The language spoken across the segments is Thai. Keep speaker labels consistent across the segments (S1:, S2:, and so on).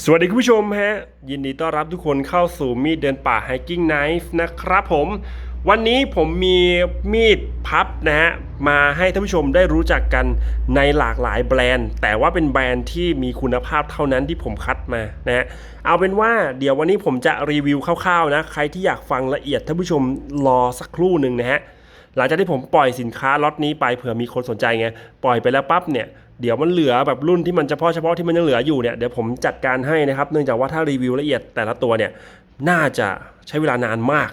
S1: สวัสดีคุณผู้ชมฮะ ยินดีต้อนรับทุกคนเข้าสู่มีดเดินป่า hiking knife นะครับผม วันนี้ผมมีมีดพับนะฮะ มาให้ท่านผู้ชมได้รู้จักกันในหลากหลายแบรนด์ แต่ว่าเป็นแบรนด์ที่มีคุณภาพเท่านั้นที่ผมคัดมานะฮะ เอาเป็นว่าเดี๋ยววันนี้ผมจะรีวิวคร่าวๆนะ ใครที่อยากฟังละเอียดท่านผู้ชมรอสักครู่หนึ่งนะฮะหลังจากที่ผมปล่อยสินค้าล็อตนี้ไปเผื่อมีคนสนใจไง ปล่อยไปแล้วปั๊บเนี่ย เดี๋ยวมันเหลือแบบรุ่นที่มันเฉพาะเฉพาะที่มันยังเหลืออยู่เนี่ยเดี๋ยวผมจัดการให้นะครับ เนื่องจากว่าถ้ารีวิวละเอียดแต่ละตัวเนี่ยน่าจะใช้เวลานานมาก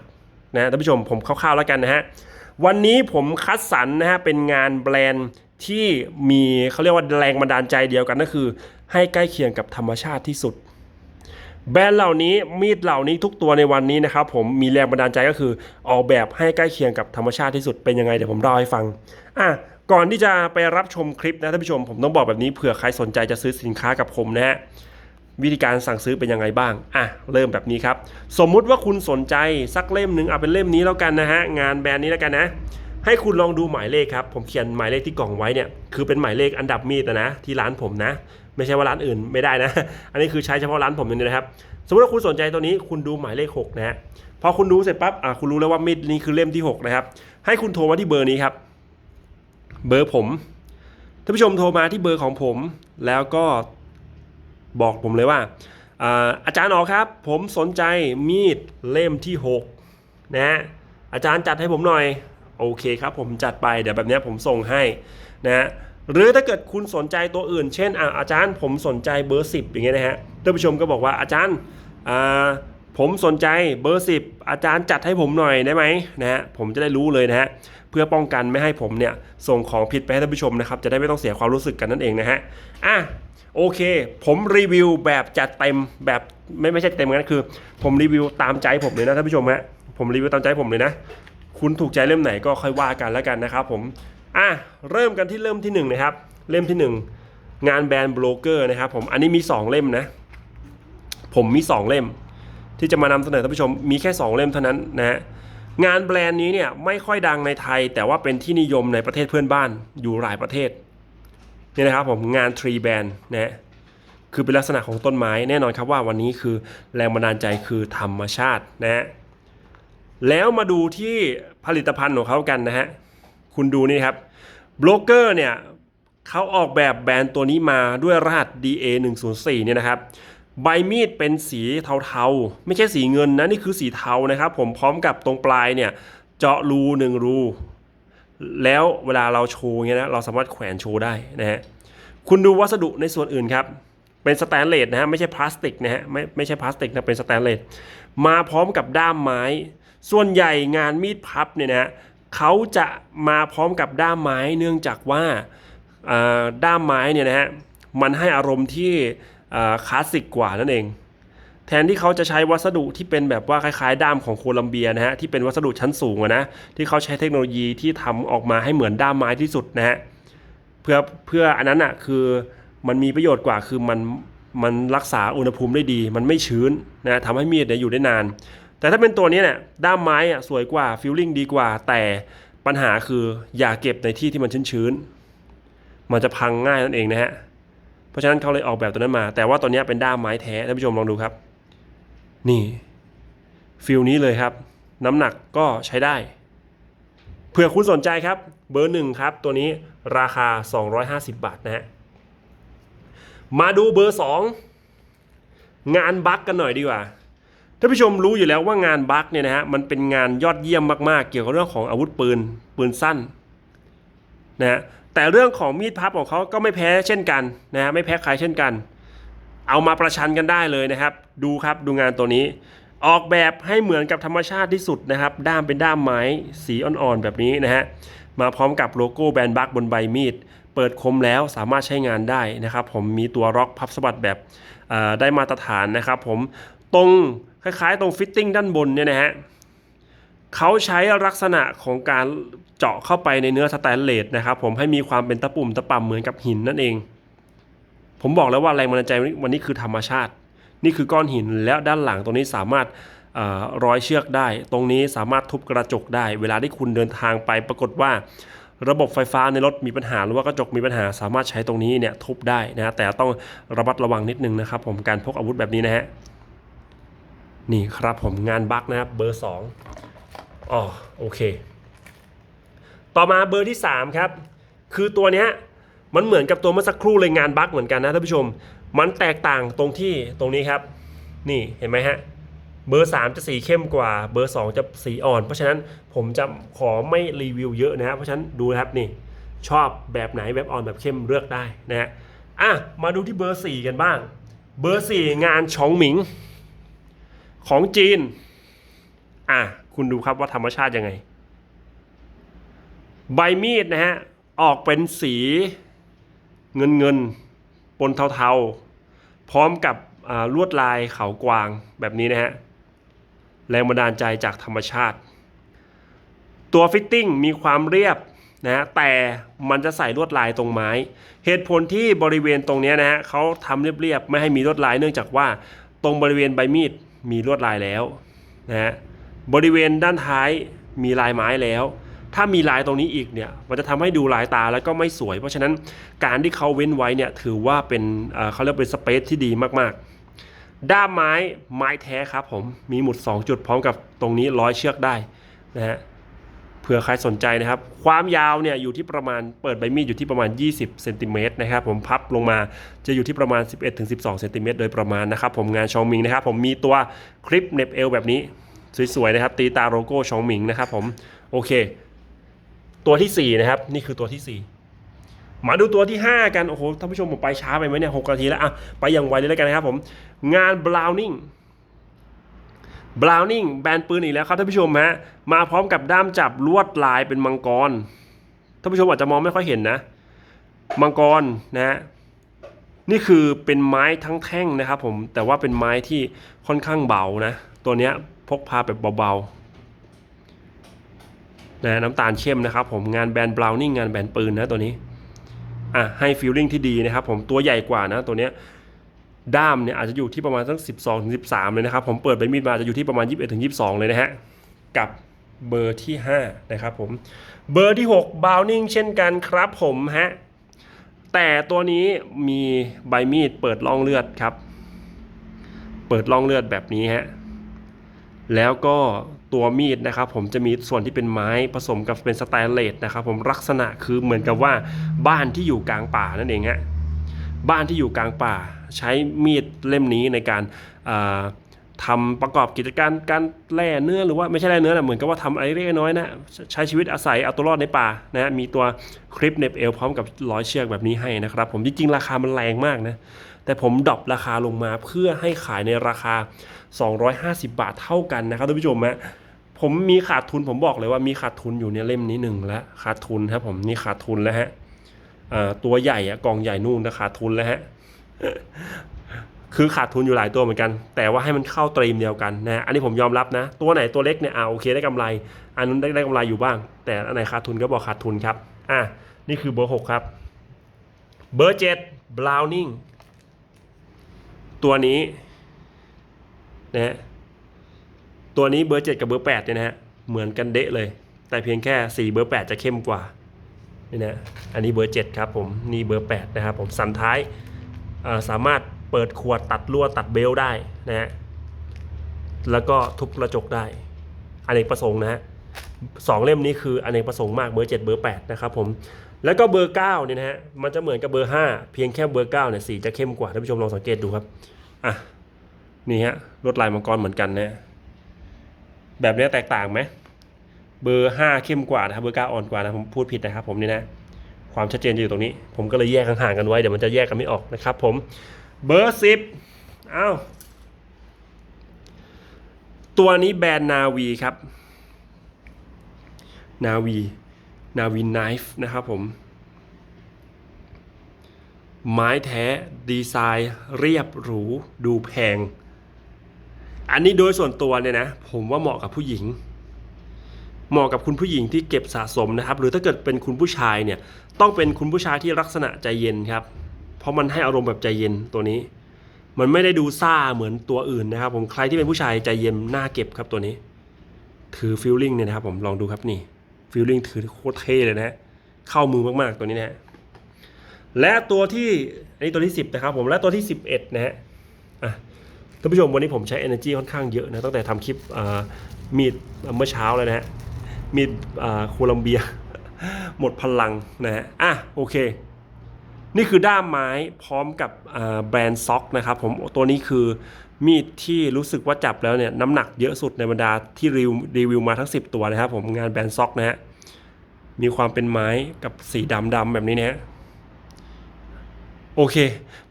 S1: นะท่านผู้ชมผมคร่าวๆแล้วกันนะฮะวันนี้ผมคัดสรรนะฮะเป็นงานแบรนด์ที่มีเขาเรียกว่าแรงบันดาลใจเดียวกันก็คือ ให้ใกล้เคียงกับธรรมชาติที่สุด แบรนด์เหล่านี้มีดเหล่านี้ทุกตัวในวันนี้นะครับผมมีแรงบันดาลใจก็คือออกแบบให้ใกล้เคียงกับธรรมชาติที่สุดเป็นยังไงเดี๋ยวผมเล่าให้ฟังอะ ก่อนที่จะไปรับชมคลิปนะท่านผู้ชมผมต้องบอกแบบนี้เผื่อใครสนใจจะซื้อสินค้ากับผมนะฮะวิธีการสั่งซื้อเป็นยังไงบ้าง อะ เริ่มแบบนี้ครับ สมมุติว่าคุณสนใจสักเล่มหนึ่งเอาเป็นเล่มนี้แล้วกันนะฮะ งานแบรนด์นี้แล้วกันนะ ให้คุณลองดูหมายเลขครับ ผมเขียนหมายเลขที่กล่องไว้เนี่ย คือเป็นหมายเลขอันดับมีดนะ ที่ร้านผมนะ ไม่ใช่ว่าร้านอื่นไม่ได้นะ อันนี้คือใช้เฉพาะร้านผมอย่างเดียวนะครับ สมมติว่าคุณสนใจตัวนี้ คุณดูหมายเลข 6 นะฮะ พอคุณดูเสร็จปั๊บ อะ คุณรู้แล้วว่ามีดนี้คือเล่มที่ 6 นะครับ ให้คุณโทรมาที่เบอร์นี้ครับ เบอร์ผมท่านผู้ชมโทรมาที่เบอร์ของผม แล้วก็บอกผมเลยว่าอาอาจารย์อ๋อครับ ผมสนใจมีดเล่มที่ 6นะฮะอาจารย์จัดให้ผมหน่อย โอเคครับ ผมจัดไปเดี๋ยวแบบเนี้ยผมส่งให้นะฮะหรือถ้าเกิดคุณสนใจตัวอื่น เช่นอะอาจารย์ผมสนใจเบอร์ 10 อย่างเงี้ยนะฮะท่านผู้ชมก็บอกว่าอาจารย์ผมสนใจเบอร์ 10 อาจารย์จัดให้ผมหน่อยได้ไหมนะฮะผมจะได้รู้เลยนะฮะ เพื่อป้องกันไม่ให้ผมเนี่ยส่งของผิดไปให้ท่านผู้ชมนะครับจะได้ไม่ต้องเสียความรู้สึกกันนั่นเองนะฮะอะโอเค ผมรีวิวแบบจัดเต็มแบบไม่ไม่ใช่เต็มกันคือ ผมรีวิวตามใจผมเลยนะท่านผู้ชมฮะผมรีวิวตามใจผมเลยนะ คุณถูกใจเล่มไหนก็ค่อยว่ากันแล้วกันนะครับผมอะเริ่มกันที่เล่มที่หนึ่งนะครับเล่มที่หนึ่งงานแบรนด์โบรกเกอร์นะครับผมอันนี้มีสองเล่มนะ ผมมีสองเล่ม ที่จะมานำเสนอท่านผู้ชมมีแค่สองเล่มเท่านั้นนะฮะ งานแบรนด์นี้เนี่ยไม่ค่อยดังในไทย แต่ว่าเป็นที่นิยมในประเทศเพื่อนบ้านอยู่หลายประเทศนี่นะครับผมงานทรีแบรนด์นะคือเป็นลักษณะของต้นไม้แน่นอนครับว่าวันนี้คือแรงบันดาลใจคือธรรมชาตินะฮะแล้วมาดูที่ผลิตภัณฑ์ของเขากันนะฮะคุณดูนี่ครับโบรกเกอร์เนี่ยเขาออกแบบแบรนด์ตัวนี้มาด้วยรหัส DA 104เนี่ยนะครับ ใบมีดเป็นสีเทาๆ ไม่ใช่สีเงินนะนี่คือสีเทานะครับผมพร้อมกับตรงปลายเนี่ยเจาะรูหนึ่งรู แล้วเวลาเราโชว์เงี้ยนะเราสามารถแขวนโชว์ได้นะฮะคุณดูวัสดุในส่วนอื่นครับเป็นสแตนเลสนะฮะไม่ใช่พลาสติกนะฮะไม่ไม่ใช่พลาสติกนะเป็นสแตนเลสมาพร้อมกับด้ามไม้ ส่วนใหญ่งานมีดพับเนี่ยนะฮะเขาจะมาพร้อมกับด้ามไม้เนื่องจากว่าด้ามไม้เนี่ยนะฮะมันให้อารมณ์ที่ คลาสสิกกว่านั่นเอง แทนที่เขาจะใช้วัสดุที่เป็นแบบว่าคล้ายๆด้ามของโคลัมเบียนะฮะที่เป็นวัสดุชั้นสูงอะนะที่เขาใช้เทคโนโลยีที่ทำออกมาให้เหมือนด้ามไม้ที่สุดนะฮะเพื่อเพื่ออันนั้นอะคือมันมีประโยชน์กว่าคือมันมันรักษาอุณหภูมิได้ดี มันไม่ชื้นนะทำให้มีดเนี่ยอยู่ได้นาน แต่ถ้าเป็นตัวนี้เนี่ยด้ามไม้อะสวยกว่าฟิลลิ่งดีกว่า แต่ปัญหาคืออย่าเก็บในที่ที่มันชื้นๆมันจะพังง่ายนั่นเองนะฮะ เพราะฉะนั้นเขาเลยออกแบบตัวนั้นมา แต่ว่าตัวนี้เป็นด้ามไม้แท้ท่านผู้ชมลองดูครับ นี่ฟิลนี้เลยครับ น้ำหนักก็ใช้ได้เผื่อคุณสนใจครับ เบอร์หนึ่งครับ ตัวนี้ราคา 250 บาทนะฮะมาดูเบอร์ 2 งานบัคกันหน่อยดีกว่าท่านผู้ชมรู้อยู่แล้วว่างานบัคเนี่ยนะฮะมันเป็นงานยอดเยี่ยมมากๆ เกี่ยวกับเรื่องของอาวุธปืนปืนสั้นนะฮะ แต่เรื่องของมีดพับของเขาก็ไม่แพ้เช่นกันนะฮะไม่แพ้ใครเช่นกัน เอามาประชันกันได้เลยนะครับ ดูครับดูงานตัวนี้ ออกแบบให้เหมือนกับธรรมชาติที่สุดนะครับ ด้ามเป็นด้ามไม้สีอ่อนๆแบบนี้นะฮะมาพร้อมกับโลโก้แบรนด์บัคบนใบมีด เปิดคมแล้วสามารถใช้งานได้นะครับ ผมมีตัวล็อกพับสะบัดแบบได้มาตรฐานนะครับ ผมตรงคล้ายๆ ตรงฟิตติ้งด้านบนเนี่ยนะฮะ เขาใช้ลักษณะของการเจาะเข้าไปในเนื้อสแตนเลสนะครับผมให้มีความเป็นตะปุ่มตะป่ำเหมือนกับหินนั่นเอง ผมบอกแล้วว่าแรงบันดาลใจวันนี้คือธรรมชาติ นี่คือก้อนหินแล้วด้านหลังตรงนี้สามารถร้อยเชือกได้ ตรงนี้สามารถทุบกระจกได้ เวลาที่คุณเดินทางไปปรากฏว่า ระบบไฟฟ้าในรถมีปัญหาหรือว่ากระจกมีปัญหา สามารถใช้ตรงนี้เนี่ยทุบได้นะฮะแต่ต้องระมัดระวังนิดนึงนะครับผมการพกอาวุธแบบนี้นะฮะนี่ครับผมงานบั๊กนะครับเบอร์ 2 อ๋อโอเค ต่อมาเบอร์ที่ 3 ครับ คือตัวเนี้ยมันเหมือนกับตัวเมื่อสักครู่เลยงานบั๊กเหมือนกันนะท่านผู้ชม มันแตกต่างตรงที่ตรงนี้ครับ นี่เห็นไหมฮะเบอร์ 3 จะสีเข้มกว่าเบอร์ 2 จะสีอ่อน เพราะฉะนั้นผมจะขอไม่รีวิวเยอะนะครับเพราะฉะนั้นดูนะครับนี่ชอบแบบไหนแบบอ่อนแบบเข้มเลือกได้นะฮะอะมาดูที่เบอร์ 4 กันบ้าง เบอร์ 4 งานชองหมิง ของจีนอะ คุณดูครับว่าธรรมชาติยังไง ใบมีดนะฮะ ออกเป็นสีเงินเงินปนเทาๆ พร้อมกับลวดลายเขากวางแบบนี้นะฮะ แรงบันดาลใจจากธรรมชาติ ตัวฟิตติ้งมีความเรียบนะฮะแต่มันจะใส่ลวดลายตรงไม้ เหตุผลที่บริเวณตรงนี้นะฮะเขาทำเรียบๆ ไม่ให้มีลวดลายเนื่องจากว่า ตรงบริเวณใบมีดมีลวดลายแล้วนะฮะ บริเวณด้านท้ายมีลายไม้แล้ว ถ้ามีลายตรงนี้อีกเนี่ยมันจะทำให้ดูลายตาแล้วก็ไม่สวย เพราะฉะนั้นการที่เขาเว้นไว้เนี่ยถือว่าเป็นเขาเรียกเป็นสเปซที่ดีมากๆ ด้ามไม้ไม้แท้ครับผมมีหมุด 2 จุดพร้อมกับตรงนี้ร้อยเชือกได้นะฮะเผื่อใครสนใจนะครับ ความยาวเนี่ยอยู่ที่ประมาณเปิดใบมีดอยู่ที่ประมาณ 20เซนติเมตรนะครับผมพับลงมาจะอยู่ที่ประมาณ 11-12เซนติเมตรโดยประมาณนะครับผมงานชองมิงนะครับผมมีตัวคลิปเน็บเอวแบบนี้ สวยๆนะครับ ตีตาโลโก้ชองหมิงนะครับผมโอเค ตัวที่ 4 นะครับ นี่คือตัวที่ 4 มาดูตัวที่ 5 กัน โอ้โหท่านผู้ชมผมไปช้าไปไหมเนี่ยหกนาทีแล้วอะไปอย่างไวเลยแล้วกันนะครับผม งาน Browning Browning แบรนด์ปืนอีกแล้วครับท่านผู้ชมฮะมาพร้อมกับด้ามจับลวดลายเป็นมังกรท่านผู้ชมอาจจะมองไม่ค่อยเห็นนะ มังกรนะฮะนี่คือเป็นไม้ทั้งแท่งนะครับผมแต่ว่าเป็นไม้ที่ค่อนข้างเบานะ ตัวเนี้ย พกพาแบบเบาๆนะน้ำตาลเข้มนะครับผมงานแบรนด์บราวนิ่งงานแบรนด์ปืนนะตัวนี้อะให้ฟีลลิ่งที่ดีนะครับผมตัวใหญ่กว่านะตัวเนี้ยด้ามเนี่ยอาจจะอยู่ที่ประมาณสัก12ถึง13 เลยนะครับ ผมเปิดใบมีดมาจะอยู่ที่ประมาณ 21ถึง22 เลยนะฮะ กับเบอร์ที่ 5 นะครับผม เบอร์ที่ 6 b r o w n i n g เช่นกันครับผมฮะ แต่ตัวนี้มีใบมีดเปิดร่องเลือดครับ เปิดร่องเลือดแบบนี้ฮะ แล้วก็ตัวมีดนะครับผมจะมีส่วนที่เป็นไม้ผสมกับเป็นสแตนเลสนะครับผมลักษณะคือเหมือนกับว่าบ้านที่อยู่กลางป่านั่นเองฮะบ้านที่อยู่กลางป่า ใช้มีดเล่มนี้ในการาทำประกอบกิจการการแล่เนื้อหรือว่าไม่ใช่แล่เนื้อนะเหมือนกับว่าทำอะไรเล็กน้อยนะใช้ชีวิตอาศัยเอาตัวรอดในป่านะฮะมีตัวคลิปเน็บเอวพร้อมกับร้อยเชือกแบบนี้ให้นะครับผมจริงๆราคามันแรงมากนะ แต่ผมดรอปราคาลงมาเพื่อให้ขายในราคา 250 บาทเท่ากันนะครับท่านผู้ชมฮะผมมีขาดทุนผมบอกเลยว่ามีขาดทุนอยู่เนี่ยเล่มนี้หนึ่งแล้วขาดทุนครับผมนี่ขาดทุนแล้วฮะตัวใหญ่อะกองใหญ่นู่นนะขาดทุนแล้วฮะคือขาดทุนอยู่หลายตัวเหมือนกัน แต่ว่าให้มันเข้าตรีมเดียวกันนะอันนี้ผมยอมรับนะ ตัวไหนตัวเล็กเนี่ยอ่าโอเคได้กำไร อันนู้นได้ได้กำไรอยู่บ้าง แต่อันไหนขาดทุนก็บอกขาดทุนครับอะนี่คือเบอร์หกครับ เบอร์เจ็ด Browning ตัวนี้นะฮะตัวนี้เบอร์ 7 กับเบอร์ 8 เนี่ยนะฮะเหมือนกันเดะเลย แต่เพียงแค่4เบอร์ 8 จะเข้มกว่านี่นะอันนี้เบอร์ 7 ครับผมนี่เบอร์ 8 นะครับผมสันท้ายสามารถเปิดขวดตัดลวตัดเบลได้นะฮะแล้วก็ทุบกระจกได้อเนกประสงค์นะฮะสองเล่มนี้คืออเนกประสงค์มากเบอร์ 7 เบอร์ 8 นะครับผม แล้วก็เบอร์9เนี่ยนะฮะมันจะเหมือนกับเบอร์ 5 เพียงแค่เบอร์9เนี่ยสีจะเข้มกว่าท่านผู้ชมลองสังเกตดูครับอะนี่ฮะลวดลายมังกรเหมือนกันนะแบบนี้แตกต่างไหมเบอร์ 5 เข้มกว่านะครับเบอร์ 9 อ่อนกว่านะผมพูดผิดนะครับผมนี่นะความชัดเจนจะอยู่ตรงนี้ ผมก็เลยแยกห่างๆกันไว้เดี๋ยวมันจะแยกกันไม่ออกนะครับผมเบอร์ 10อ้าวตัวนี้แบรนด์นาวีครับนาวี นาวินไนฟ์นะครับผม ไม้แท้ดีไซน์เรียบหรูดูแพง อันนี้โดยส่วนตัวเนี่ยนะ ผมว่าเหมาะกับผู้หญิง เหมาะกับคุณผู้หญิงที่เก็บสะสมนะครับ หรือถ้าเกิดเป็นคุณผู้ชายเนี่ย ต้องเป็นคุณผู้ชายที่ลักษณะใจเย็นครับ เพราะมันให้อารมณ์แบบใจเย็นตัวนี้ มันไม่ได้ดูซ่าเหมือนตัวอื่นนะครับผมใครที่เป็นผู้ชายใจเย็นน่าเก็บครับตัวนี้ ถือฟิลลิ่งเนี่ยนะครับผมลองดูครับนี่ ฟิลลิ่งถือโคตรเท่เลยนะฮะเข้ามือมากๆตัวนี้นะฮะและตัวที่อันนี้ตัวที่ 10 นะครับผมและตัวที่ 11 นะฮะอะท่านผู้ชมวันนี้ผมใช้ energy ค่อนข้างเยอะนะตั้งแต่ทำคลิปมีดเมื่อเช้าเลยนะฮะมีดอ่าโคลัมเบีย หมดพลังนะฮะอะโอเค นี่คือด้ามไม้พร้อมกับแบรนด์ซ็อกนะครับผมตัวนี้คือ มีดที่รู้สึกว่าจับแล้วเนี่ยน้ำหนักเยอะสุดในบรรดาที่รีวิวรีวิวมาทั้ง 10 ตัวนะครับผมงานแบรนด์ซ็อกนะฮะมีความเป็นไม้กับสีดำดำแบบนี้นะฮะโอเค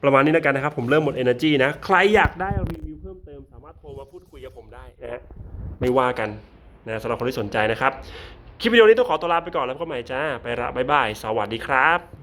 S1: ประมาณนี้แล้วกันนะครับ ผมเริ่มหมด energy นะ ใครอยากได้รีวิวเพิ่มเติมสามารถโทรมาพูดคุยกับผมได้นะฮะไม่ว่ากันนะสำหรับคนที่สนใจนะครับ คลิปวิดีโอนี้ต้องขอตัวลาไปก่อนแล้วพบกันใหม่จ้า ไปละบ๊ายบาย สวัสดีครับ